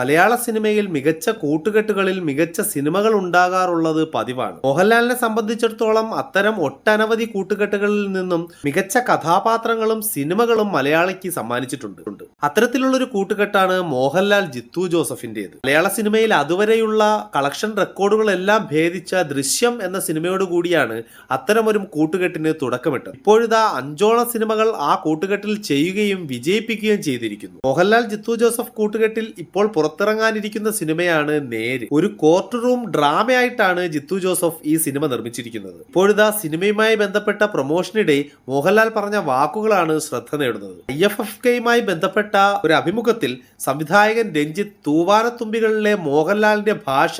മലയാള സിനിമയിൽ മികച്ച കൂട്ടുകെട്ടുകളിൽ മികച്ച സിനിമകൾ ഉണ്ടാകാറുള്ളത് പതിവാണ്. മോഹൻലാലിനെ സംബന്ധിച്ചിടത്തോളം അത്തരം ഒട്ടനവധി കൂട്ടുകെട്ടുകളിൽ നിന്നും മികച്ച കഥാപാത്രങ്ങളും സിനിമകളും മലയാളിക്ക് സമ്മാനിച്ചിട്ടുണ്ട്. അത്തരത്തിലുള്ളൊരു കൂട്ടുകെട്ടാണ് മോഹൻലാൽ ജിത്തു ജോസഫിന്റേത് മലയാള സിനിമയിൽ അതുവരെയുള്ള കളക്ഷൻ റെക്കോർഡുകളെല്ലാം ഭേദിച്ച ദൃശ്യം എന്ന സിനിമയോട് കൂടിയാണ് അത്തരമൊരു കൂട്ടുകെട്ടിന് തുടക്കമിട്ടത്. ഇപ്പോഴിതാ അഞ്ചോളം സിനിമകൾ ആ കൂട്ടുകെട്ടിൽ ചെയ്യുകയും വിജയിപ്പിക്കുകയും ചെയ്തിരിക്കുന്നു. മോഹൻലാൽ ജിത്തു ജോസഫ് കൂട്ടുകെട്ടിൽ ഇപ്പോൾ പുറത്തിറങ്ങാനിരിക്കുന്ന സിനിമയാണ് നേര്. ഒരു കോർട്ട് റൂം ഡ്രാമയായിട്ടാണ് ജിത്തു ജോസഫ് ഈ സിനിമ നിർമ്മിച്ചിരിക്കുന്നത്. ഇപ്പോഴിതാ സിനിമയുമായി ബന്ധപ്പെട്ട പ്രൊമോഷനിടെ മോഹൻലാൽ പറഞ്ഞ വാക്കുകളാണ് ശ്രദ്ധ നേടുന്നത്. ഐ എഫ് എഫ് കെയുമായി ബന്ധപ്പെട്ട ഒരു അഭിമുഖത്തിൽ സംവിധായകൻ രഞ്ജിത്ത് തൂവാനത്തുമ്പികളിലെ മോഹൻലാലിന്റെ ഭാഷ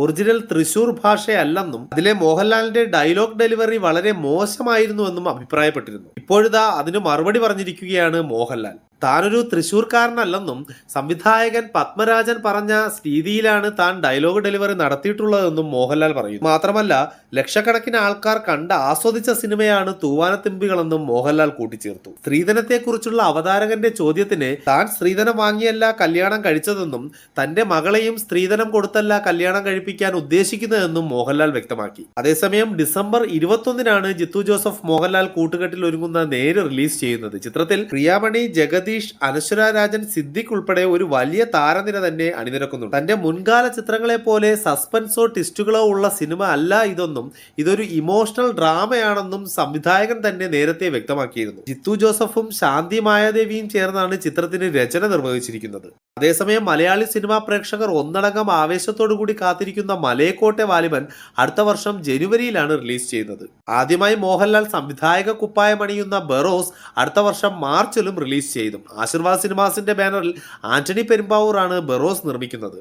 ഒറിജിനൽ തൃശൂർ ഭാഷയല്ലെന്നും അതിലെ മോഹൻലാലിന്റെ ഡയലോഗ് ഡെലിവറി വളരെ മോശമായിരുന്നുവെന്നും അഭിപ്രായപ്പെട്ടിരുന്നു. ഇപ്പോഴിതാ അതിന് മറുപടി പറഞ്ഞിരിക്കുകയാണ് മോഹൻലാൽ. താനൊരു തൃശൂർക്കാരനല്ലെന്നും സംവിധായകൻ പത്മരാജൻ പറഞ്ഞ രീതിയിലാണ് താൻ ഡയലോഗ് ഡെലിവറി നടത്തിയിട്ടുള്ളതെന്നും മോഹൻലാൽ പറയുന്നു. മാത്രമല്ല ലക്ഷക്കണക്കിന് ആൾക്കാർ കണ്ട് ആസ്വദിച്ച സിനിമയാണ് തൂവാനത്തിമ്പികളെന്നും മോഹൻലാൽ കൂട്ടിച്ചേർത്തു. സ്ത്രീധനത്തെക്കുറിച്ചുള്ള അവതാരകന്റെ ചോദ്യത്തിന് താൻ സ്ത്രീധനം വാങ്ങിയല്ല കല്യാണം കഴിച്ചതെന്നും തന്റെ മകളെയും സ്ത്രീധനം കൊടുത്തല്ല കല്യാണം കഴിപ്പിക്കാൻ ഉദ്ദേശിക്കുന്നതെന്നും മോഹൻലാൽ വ്യക്തമാക്കി. അതേസമയം ഡിസംബർ ഇരുപത്തൊന്നിനാണ് ജിത്തു ജോസഫ് മോഹൻലാൽ കൂട്ടുകെട്ടിൽ ഒരുങ്ങുന്ന നേര് റിലീസ് ചെയ്യുന്നത്. ചിത്രത്തിൽ പ്രിയാമണി ജഗദീഷ് അനശ്വര രാജൻ സിദ്ദിഖ് ഉൾപ്പെടെ ഒരു വലിയ താരനിര തന്നെ അണിനിരക്കുന്നു തന്റെ മുൻകാല ചിത്രങ്ങളെ പോലെ സസ്പെൻസോ ട്വിസ്റ്റുകളോ ഉള്ള സിനിമ അല്ല ഇതൊന്നും ഇതൊരു ഇമോഷണൽ ഡ്രാമയാണെന്നും സംവിധായകൻ തന്നെ നേരത്തെ വ്യക്തമാക്കിയിരുന്നു. ജിത്തു ജോസഫും ശാന്തി മായാദേവിയും ചേർന്നാണ് ചിത്രത്തിന് രചന നിർവഹിച്ചിരിക്കുന്നത്. അതേസമയം മലയാളി സിനിമാ പ്രേക്ഷകർ ഒന്നടങ്കം ആവേശത്തോടു കൂടി കാത്തിരിക്കുന്ന മലയക്കോട്ടെ വാലിബൻ അടുത്ത വർഷം ജനുവരിയിലാണ് റിലീസ് ചെയ്യുന്നത്. ആദ്യമായി മോഹൻലാൽ സംവിധായക കുപ്പായമണിയുന്ന ബെറോസ് അടുത്ത വർഷം മാർച്ചിലും റിലീസ് ചെയ്തു. ആശീർവാദ് സിനിമാസിന്റെ ബാനറിൽ ആന്റണി പെരുമ്പാവൂർ ആണ് ബെറോസ് നിർമ്മിക്കുന്നത്.